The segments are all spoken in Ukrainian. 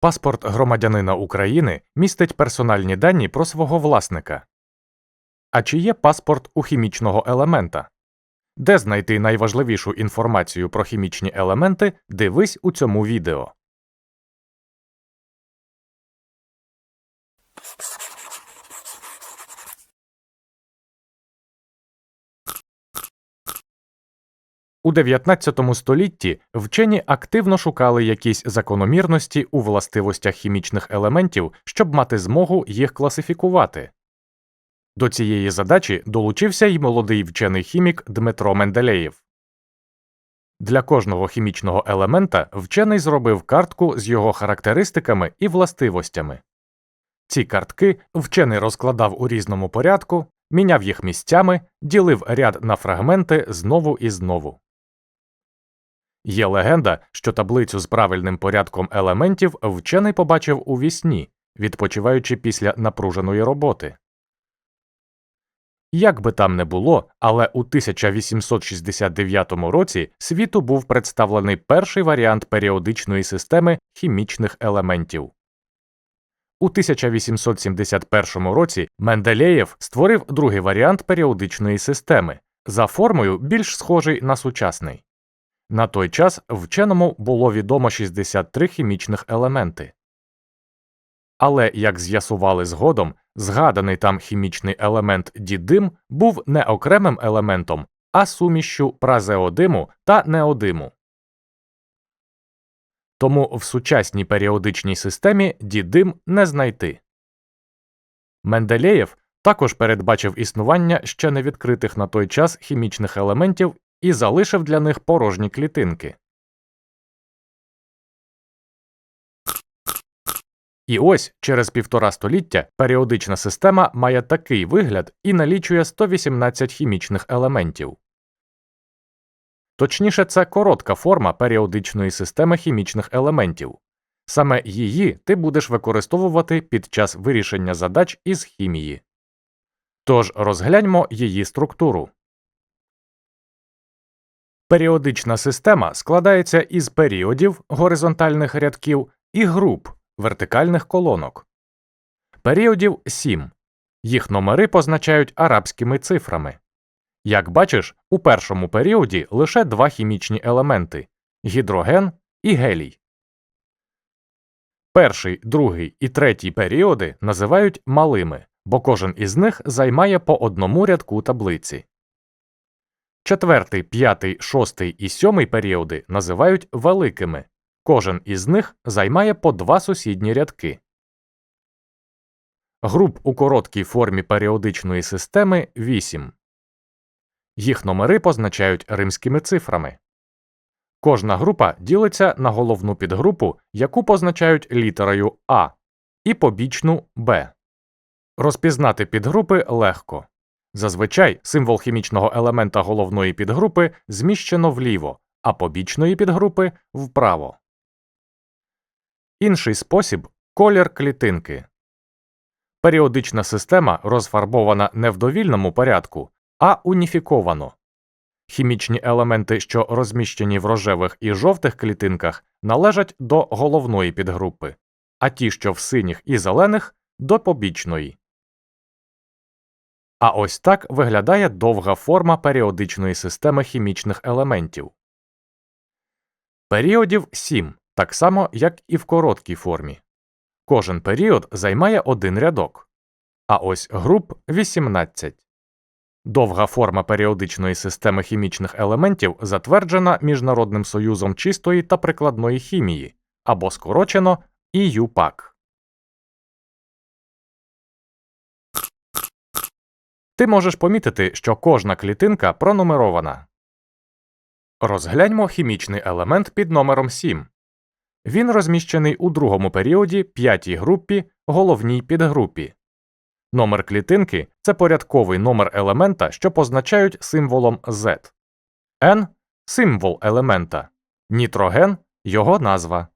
Паспорт громадянина України містить персональні дані про свого власника. А чи є паспорт у хімічного елемента? Де знайти найважливішу інформацію про хімічні елементи, дивись у цьому відео. У 19 столітті вчені активно шукали якісь закономірності у властивостях хімічних елементів, щоб мати змогу їх класифікувати. До цієї задачі долучився й молодий вчений хімік Дмитро Менделеєв. Для кожного хімічного елемента вчений зробив картку з його характеристиками і властивостями. Ці картки вчений розкладав у різному порядку, міняв їх місцями, ділив ряд на фрагменти знову і знову. Є легенда, що таблицю з правильним порядком елементів вчений побачив у вісні, відпочиваючи після напруженої роботи. Як би там не було, але у 1869 році світу був представлений перший варіант періодичної системи хімічних елементів. У 1871 році Менделєєв створив другий варіант періодичної системи за формою більш схожий на сучасний. На той час вченому було відомо 63 хімічних елементи. Але, як з'ясували згодом, згаданий там хімічний елемент дідим був не окремим елементом, а сумішчю празеодиму та неодиму. Тому в сучасній періодичній системі дідим не знайти. Менделєєв також передбачив існування ще невідкритих на той час хімічних елементів і залишив для них порожні клітинки. І ось через півтора століття періодична система має такий вигляд і налічує 118 хімічних елементів. Точніше, це коротка форма періодичної системи хімічних елементів. Саме її ти будеш використовувати під час вирішення задач із хімії. Тож розгляньмо її структуру. Періодична система складається із періодів горизонтальних рядків і груп вертикальних колонок. Періодів 7. Їх номери позначають арабськими цифрами. Як бачиш, у першому періоді лише два хімічні елементи гідроген і гелій. Перший, другий і третій періоди називають малими, бо кожен із них займає по одному рядку таблиці. Четвертий, п'ятий, шостий і сьомий періоди називають великими. Кожен із них займає по два сусідні рядки. Груп у короткій формі періодичної системи 8. Їх номери позначають римськими цифрами. Кожна група ділиться на головну підгрупу, яку позначають літерою А, і побічну Б. Розпізнати підгрупи легко. Зазвичай символ хімічного елемента головної підгрупи зміщено вліво, а побічної підгрупи вправо. Інший спосіб колір клітинки. Періодична система розфарбована не в довільному порядку, а уніфіковано. Хімічні елементи, що розміщені в рожевих і жовтих клітинках, належать до головної підгрупи, а ті, що в синіх і зелених до побічної. А ось так виглядає довга форма періодичної системи хімічних елементів. Періодів 7, так само як і в короткій формі. Кожен період займає один рядок. А ось груп 18. Довга форма періодичної системи хімічних елементів затверджена Міжнародним союзом чистої та прикладної хімії або скорочено ІЮПАК. Ти можеш помітити, що кожна клітинка пронумерована. Розгляньмо хімічний елемент під номером 7. Він розміщений у другому періоді п'ятій групі, головній підгрупі. Номер клітинки це порядковий номер елемента, що позначають символом Z. N символ елемента, нітроген його назва.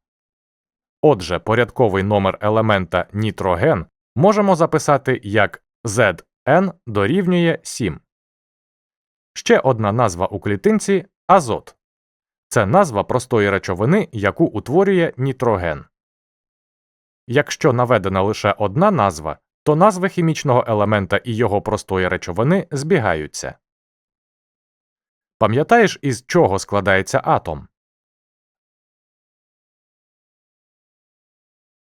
Отже, порядковий номер елемента нітроген можемо записати як ZN дорівнює 7. Ще одна назва у клітинці азот. Це назва простої речовини, яку утворює нітроген. Якщо наведена лише одна назва, то назви хімічного елемента і його простої речовини збігаються. Пам'ятаєш, із чого складається атом?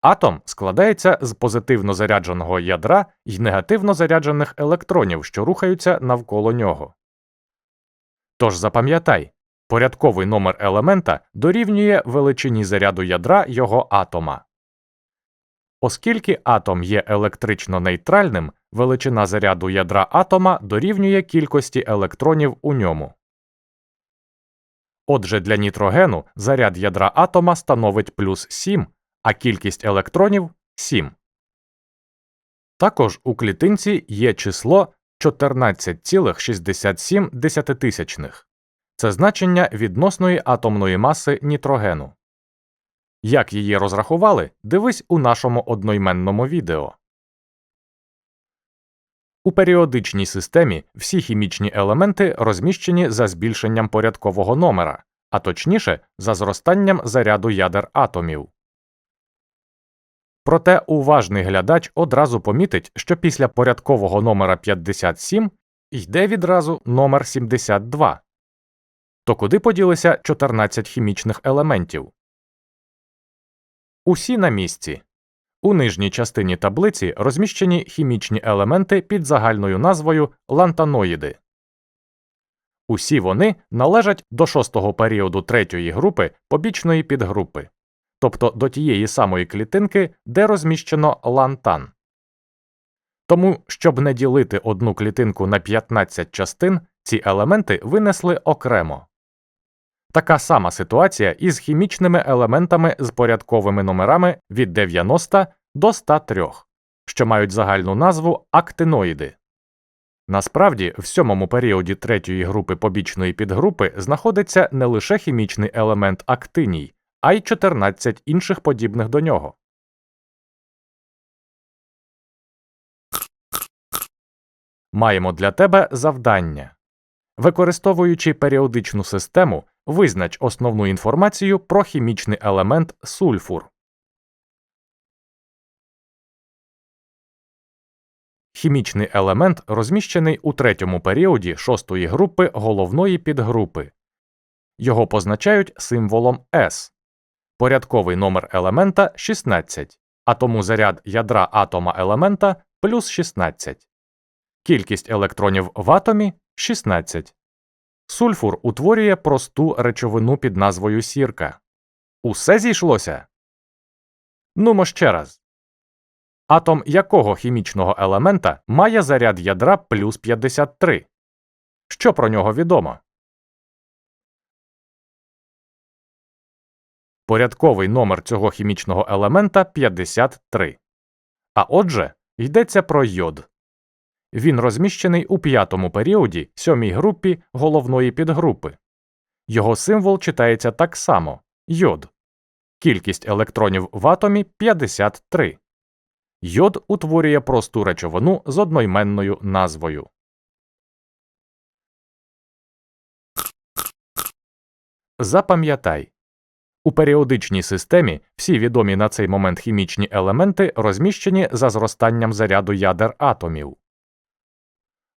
Атом складається з позитивно зарядженого ядра і негативно заряджених електронів, що рухаються навколо нього. Тож запам'ятай, порядковий номер елемента дорівнює величині заряду ядра його атома. Оскільки атом є електрично нейтральним, величина заряду ядра атома дорівнює кількості електронів у ньому. Отже, для нітрогену заряд ядра атома становить плюс 7, а кількість електронів 7. Також у клітинці є число 14,67. Це значення відносної атомної маси нітрогену. Як її розрахували, дивись у нашому одноіменному відео. У періодичній системі всі хімічні елементи розміщені за збільшенням порядкового номера, а точніше за зростанням заряду ядер атомів. Проте уважний глядач одразу помітить, що після порядкового номера 57 йде відразу номер 72. То куди поділися 14 хімічних елементів? Усі на місці. У нижній частині таблиці розміщені хімічні елементи під загальною назвою лантаноїди. Усі вони належать до шостого періоду третьої групи побічної підгрупи, тобто до тієї самої клітинки, де розміщено лантан. Тому, щоб не ділити одну клітинку на 15 частин, ці елементи винесли окремо. Така сама ситуація із хімічними елементами з порядковими номерами від 90 до 103, що мають загальну назву актиноїди. Насправді, в сьомому періоді третьої групи побічної підгрупи знаходиться не лише хімічний елемент актиній, а й 14 інших подібних до нього. Маємо для тебе завдання. Використовуючи періодичну систему, визнач основну інформацію про хімічний елемент сульфур. Хімічний елемент розміщений у третьому періоді шостої групи головної підгрупи. Його позначають символом S. Порядковий номер елемента 16, а тому заряд ядра атома елемента плюс 16. Кількість електронів в атомі 16. Сульфур утворює просту речовину під назвою сірка. Усе зійшлося? Нумо ще раз. Атом якого хімічного елемента має заряд ядра плюс 53? Що про нього відомо? Порядковий номер цього хімічного елемента 53. А отже, йдеться про йод. Він розміщений у п'ятому періоді сьомій групі головної підгрупи. Його символ читається так само йод. Кількість електронів в атомі 53. Йод утворює просту речовину з одноіменною назвою. Запам'ятай у періодичній системі всі відомі на цей момент хімічні елементи розміщені за зростанням заряду ядер атомів.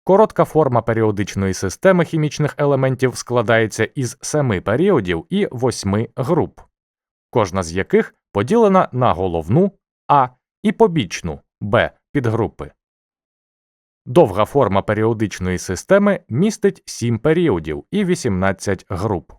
Коротка форма періодичної системи хімічних елементів складається із семи періодів і восьми груп, кожна з яких поділена на головну А і побічну Б підгрупи. Довга форма періодичної системи містить 7 періодів і 18 груп.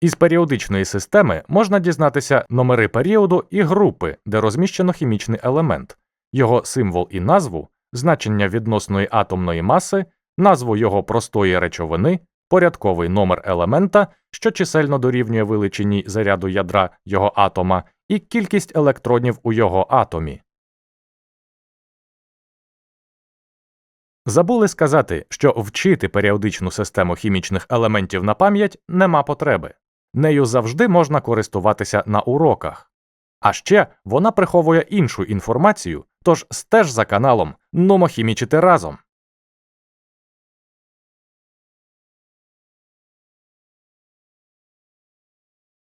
Із періодичної системи можна дізнатися номери періоду і групи, де розміщено хімічний елемент, його символ і назву, значення відносної атомної маси, назву його простої речовини, порядковий номер елемента, що чисельно дорівнює величині заряду ядра його атома, і кількість електронів у його атомі. Забули сказати, що вчити періодичну систему хімічних елементів на пам'ять нема потреби. Нею завжди можна користуватися на уроках. А ще вона приховує іншу інформацію, тож стеж за каналом номохімічити разом.